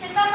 现在。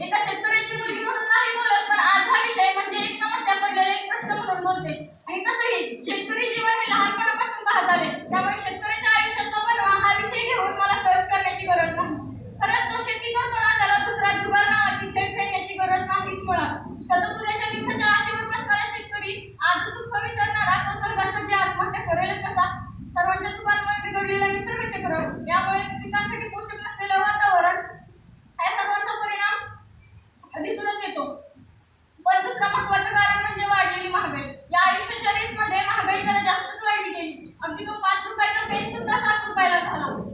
एका शेतकऱ्याची अगदी तो पाच रुपयाचा पेन सुद्धा सात रुपयाला झाला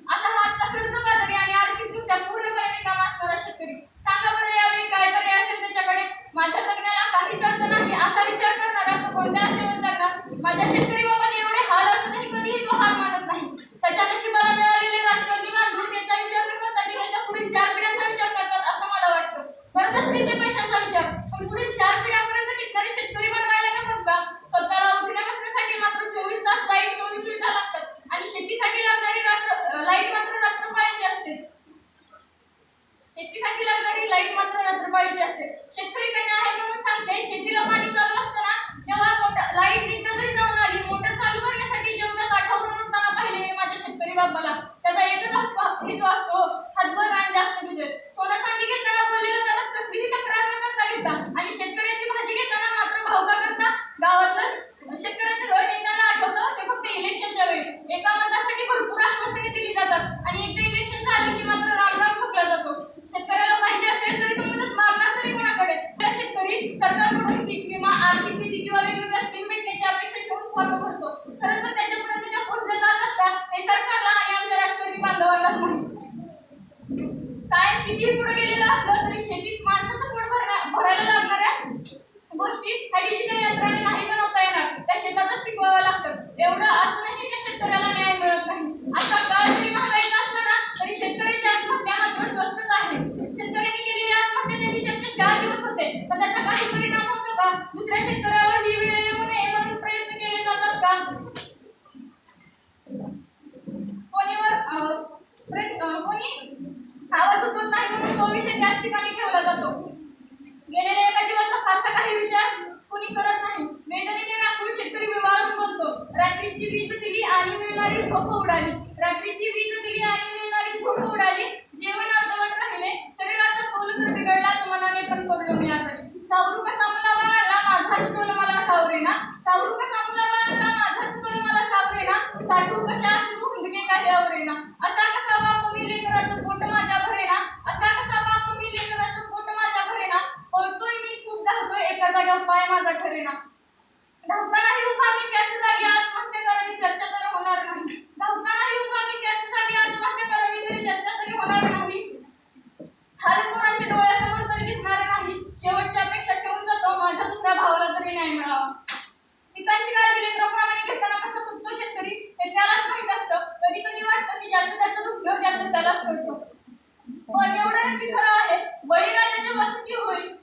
किती पुढे गेलेलं असलं तरी शेतीत माणसाचं पोट भरणार भरायला लागणाऱ्या गोष्टी ह्या डिजिटल यंत्राने नाही बनवता येणार. त्या शेतातच पिकवावं लागतं. एवढं असूनही त्या शेतकऱ्याला न्याय मिळत नाही. आता काळ जरी महागाईचा असला ना तरी शेतकऱ्याची आत्महत्या मात्र स्वस्तच आहे. शेतकऱ्यांनी केलेली आत्महत्या त्याची चर्चा चार दिवस होते. पण काही परिणाम होतो का? दुसऱ्या शेतकऱ्यावर ही वेळ येऊ नये म्हणून प्रयत्न केले जातात का? कोणीवर कोणी तो विषय त्याच ठिकाणी ठेवला जातो. गेलेल्या एका जीवाचा फारसा काही विचार कुणी करत नाही. वेदनेने व्याकुळ शेतकरी विवाळून बोलतो रात्रीची वीज दिली आणि मिळणारी झोप उडाली. रात्रीची वीज दिली आणि मिळणारी झोप उडाली. जेवण अर्धवट राहिले. शरीराचा तोल तर बिघडला मनाने पण पडलो मी आता सावरू कसा मुलाबाळाला माझाच तोल मला सावरे ना? सावरू कसा मुलाबाळाला माझाच तोल मला सावरे ना? साठू कशा? अश्रू हुंदके काही आवरेना असं कसा बाप मी लेकराचं पोट माझ्या भरेना असा कसा बाप मी लेकराचं पोट माझ्या भरेना पळतोय मी खूप धावतोय उपाय पाय माझा ठरेना. धावतानाही उभा मी त्याच जागी आत्महत्या करावी चर्चा तर होणार नाही. धावतानाही उभा मी त्याच जागी आत्महत्या करावी तरी चर्चा तरी होणार नाही. हाल कोणाच्या डोळ्यासमोर तर दिसणार नाही. शेवटच्या अपेक्षा ठेवून जातो. माझ्या दुसऱ्या भावाला तरी न्याय मिळावा. पिकांची काळजी लेकराप्रमाणे घेताना कसं चुकतो शेतकरी हे त्यालाच माहीत असतं. कधी कधी वाटतं की ज्याचं त्याचं दुखलं त्याचं त्यालाच कळतं पण एवढं नक्की खरं आहे बळीराजाच्या जेव्हा होईल.